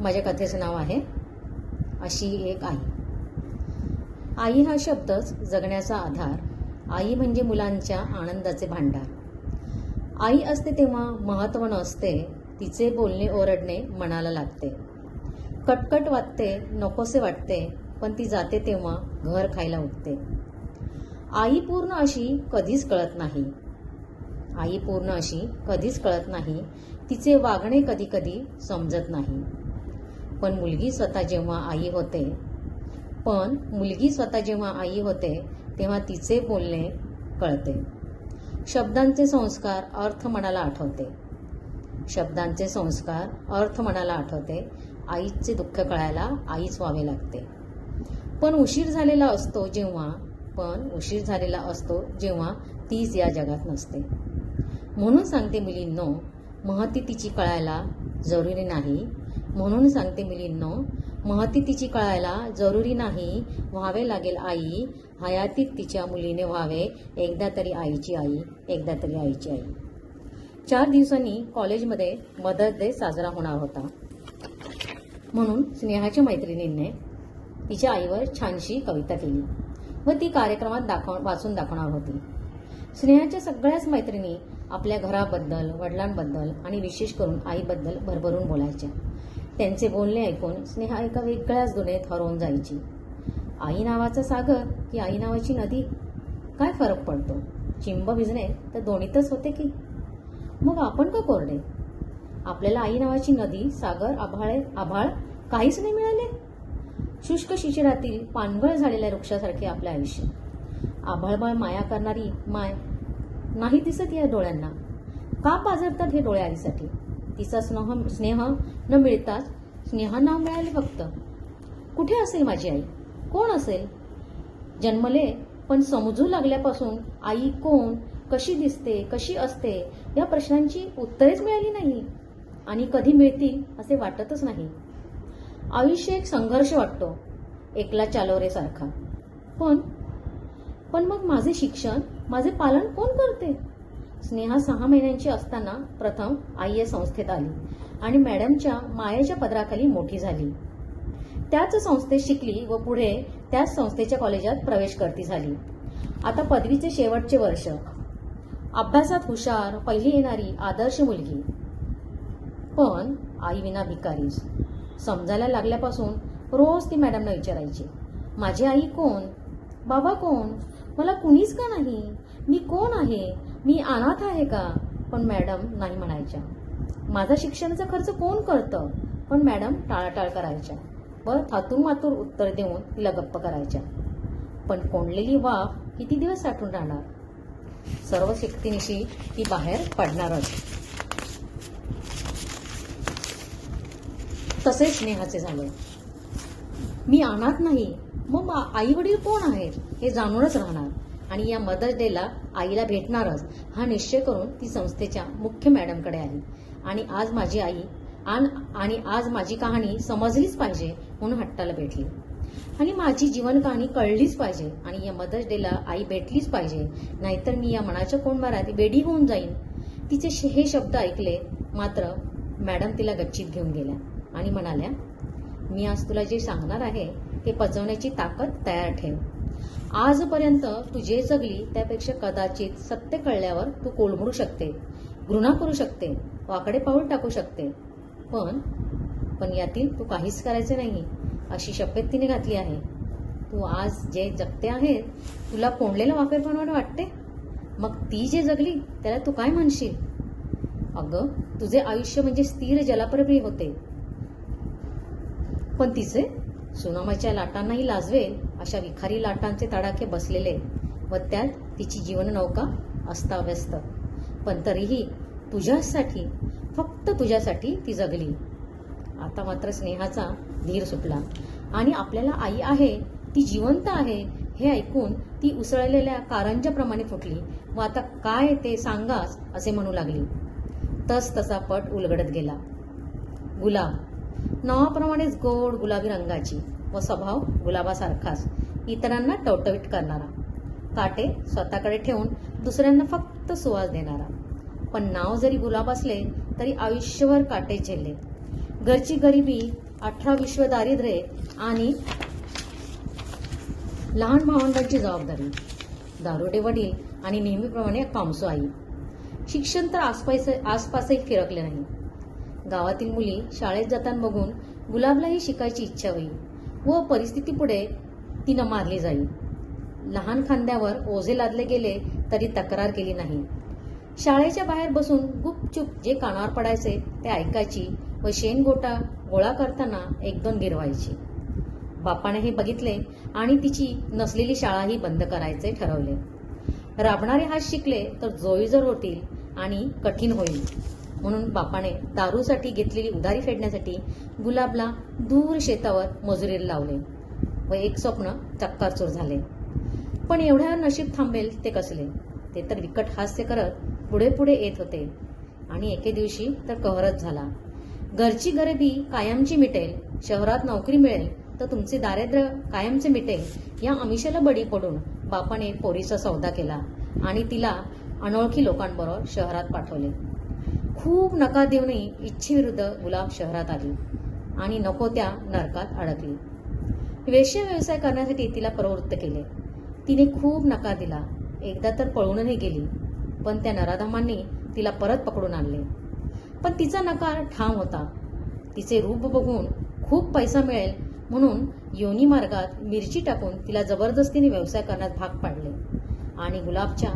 माझ्या कथेचं नाव आहे अशी एक आई. आई हा शब्दच जगण्याचा आधार आई म्हणजे मुलांच्या आनंदाचे भांडार. आई असते तेव्हा महत्त्व नसते तिचे बोलणे ओरडणे मनाला लागते. कटकट वाटते नकोसे वाटते पण ती जाते तेव्हा घर खायला उठते. आई पूर्ण अशी कधीच कळत नाही. आई पूर्ण अशी कधीच कळत नाही तिचे वागणे कधी कधी समजत नाही. पण मुलगी स्वतः जेव्हा आई होते पण मुलगी स्वतः जेव्हा आई होते तेव्हा तिचे बोलणे कळते. शब्दांचे संस्कार अर्थ मनाला आठवते. शब्दांचे संस्कार अर्थ मनाला आठवते. आईचे दुःख कळायला आईच व्हावे लागते. पण उशीर झालेला असतो जेव्हा पण उशीर झालेला असतो जेव्हा तीच या जगात नसते. म्हणून सांगते मुलींनो महती तिची कळायला जरुरी नाही. म्हणून सांगते मुलींनो महती तिची कळायला जरुरी नाही व्हावे लागेल आई. हयातीत तिच्या मुलीने व्हावे एकदा तरी आईची आई एकदा तरी आईची आई. चार दिवसांनी कॉलेजमध्ये मदर्स डे साजरा होणार होता. म्हणून स्नेहाच्या मैत्रिणींने तिच्या आईवर छानशी कविता केली व ती कार्यक्रमात दाखव वाचून दाखवणार होती. स्नेहाच्या सगळ्याच मैत्रिणी आपल्या घराबद्दल वडिलांबद्दल आणि विशेष करून आईबद्दल भरभरून बोलायच्या. त्यांचे बोलणे ऐकून स्नेहा एका वेगळ्याच गुन्हेत हरवून जायची. आई नावाचा सागर की आई नावाची नदी? काय फरक पडतो? चिंब भिजणे तर दोन्हीतच होते की? मग आपण का कोरडे? आपल्याला आई नावाची नदी सागर आभाळे आभाळ काहीच नाही मिळाले? शुष्क शिशिरातील पानगळ झालेल्या वृक्षासारखे आपले आयुष्य. आभाळबाळ माया करणारी माय नाही दिसत या डोळ्यांना. का पाजरतात हे डोळे आईसाठी? तिचा स्नेह स्नेह न मिळताच स्नेह ना मिळाले फक्त. कुठे असेल माझी आई? कोण असेल? जन्मले पण समजू लागल्यापासून आई कोण कशी दिसते कशी असते या प्रश्नांची उत्तरेच मिळाली नाही. आणि कधी मिळतील असे वाटतच नाही. आयुष्य एक संघर्ष वाटतो एकला चालोरे सारखा. पण पण मग माझे शिक्षण माझे पालन कोण करते? स्नेहा सहा महिन्यांची असताना प्रथम आई या संस्थेत आली आणि मॅडमच्या मायेच्या पदराखाली मोठी झाली. त्याच संस्थेत शिकली व पुढे त्याच संस्थेच्या कॉलेजात प्रवेश करती झाली. आता पदवीचे शेवटचे वर्ष. अभ्यासात हुशार पहिली येणारी आदर्श मुलगी. पण आई विना भिकारीच. समजायला लागल्यापासून रोज ती मॅडमना विचारायची माझी आई कोण? बाबा कोण? मला कुणीच का नाही? मी कोण आहे? मी अनाथ आहे का? पण मॅडम नाही म्हणायच्या. माझा शिक्षणाचा खर्च कोण करतं? पण मॅडम टाळाटाळ करायच्या. व थातूर मातूर उत्तर देऊन तिला गप्प करायच्या. पण कोंडलेली वाफ किती दिवस साठून राहणार? सर्व शक्तीनिशी ती बाहेर पडणारच. तसेच स्नेहाचे झाले. मी अनाथ नाही मग आई वडील कोण आहेत? हे जाणूनच राहणार. आणि या मदर्स डेला आईला भेटणारच हा निश्चय करून ती संस्थेच्या मुख्य मॅडमकडे आली. आणि आज माझी आई आन- आणि आज माझी कहाणी समजलीच पाहिजे म्हणून हट्टाला भेटली. आणि माझी जीवन कहाणी कळलीच पाहिजे आणि या मदर्स डेला आई भेटलीच पाहिजे. नाहीतर मी या मनाच्या कोंडभारात बेडी होऊन जाईन. तिचे शे- हे शब्द ऐकले मात्र मॅडम तिला गच्चीत घेऊन गेल्या आणि म्हणाल्या मी आज तुला जे सांगणार आहे ते पचवण्याची ताकद तयार ठेव. आजपर्यंत तू जे जगली त्यापेक्षा कदाचित सत्य कळल्यावर तू कोलमडू शकते घृणा करू शकते वाकडे पाऊल टाकू शकते. पण पण यातील तू काहीच करायचे नाही अशी शपथ तिने घातली आहे. तू आज जे जगते आहेत तुला कोंडलेलं वाकेपणा वाटते? मग ती जे जगली त्याला तू काय म्हणशील? अगं तुझे आयुष्य म्हणजे स्थिर जलाप्रभी होते. पण तिचे सुनामाच्या लाटांनाही लाजवेल अशा विखारी लाटांचे तडाखे बसलेले व त्यात तिची जीवननौका अस्ताव्यस्त. पण तरीही तुझ्यासाठी फक्त तुझ्यासाठी ती जगली. आता मात्र स्नेहाचा धीर सुटला. आणि आपल्याला आई आहे ती जिवंत आहे हे ऐकून ती उसळलेल्या कारंजाप्रमाणे फुटली. व आता काय ते सांगास असे म्हणू लागली. तस तसा पट उलगडत गेला. गुलाब. नावाप्रमाणेच गोड गुलाबी रंगाची. व स्वभाव गुलाबासारखाच. इतरांना टवटवीट करणारा. काटे स्वतःकडे ठेवून दुसऱ्यांना फक्त सुवास देणारा. पण नाव जरी गुलाब असले तरी आयुष्यभर काटे झेलले. घरची गरिबी अठरा विश्व दारिद्र्य आणि लहान भावंडांची जबाबदारी दारुडे वडील आणि नेहमीप्रमाणे कामसू आई. शिक्षण तर आसपास आसपासही फिरकले नाही. गावातील मुली शाळेत जाताना बघून गुलाबलाही शिकायची इच्छा होईल व परिस्थितीपुढे तिनं मारली जाई लहान खांद्यावर ओझे लादले गेले तरी तक्रार केली नाही. शाळेच्या बाहेर बसून गुपचूप जे कानावर पडायचे ते ऐकायची व शेणगोटा गोळा करताना एक दोन गिरवायची. बापाने हे बघितले आणि तिची नसलेली शाळाही बंद करायचे ठरवले. राबणारे हात शिकले तर जोईजर होतील आणि कठीण होईल. म्हणून बापाने दारूसाठी घेतलेली उधारी फेडण्यासाठी गुलाबला दूर शेतावर मजुरीला लावले व एक स्वप्न चक्कारचूर झाले. पण एवढ्या नशीब थांबेल ते कसले? ते तर विकट हास्य करत पुढे पुढे येत होते. आणि एके दिवशी तर कहरच झाला. घरची गरिबी कायमची मिटेल शहरात नोकरी मिळेल तर तुमचे दारिद्र्य कायमचे मिटेल या अमिषाला बडी पडून बापाने पोरीचा सौदा केला आणि तिला अनोळखी लोकांबरोबर शहरात पाठवले. खूप नकार देऊनही इच्छेविरुद्ध गुलाब शहरात आली आणि नको त्या नरकात अडकली. वेश्य व्यवसाय करण्यासाठी तिला प्रवृत्त केले. तिने खूप नकार दिला. एकदा तर पळूनही गेली पण त्या नराधामांनी तिला परत पकडून आणले. पण तिचा नकार ठाम होता. तिचे रूप बघून खूप पैसा मिळेल म्हणून योनी मार्गात मिरची टाकून तिला जबरदस्तीने व्यवसाय करण्यात भाग पाडले आणि गुलाबच्या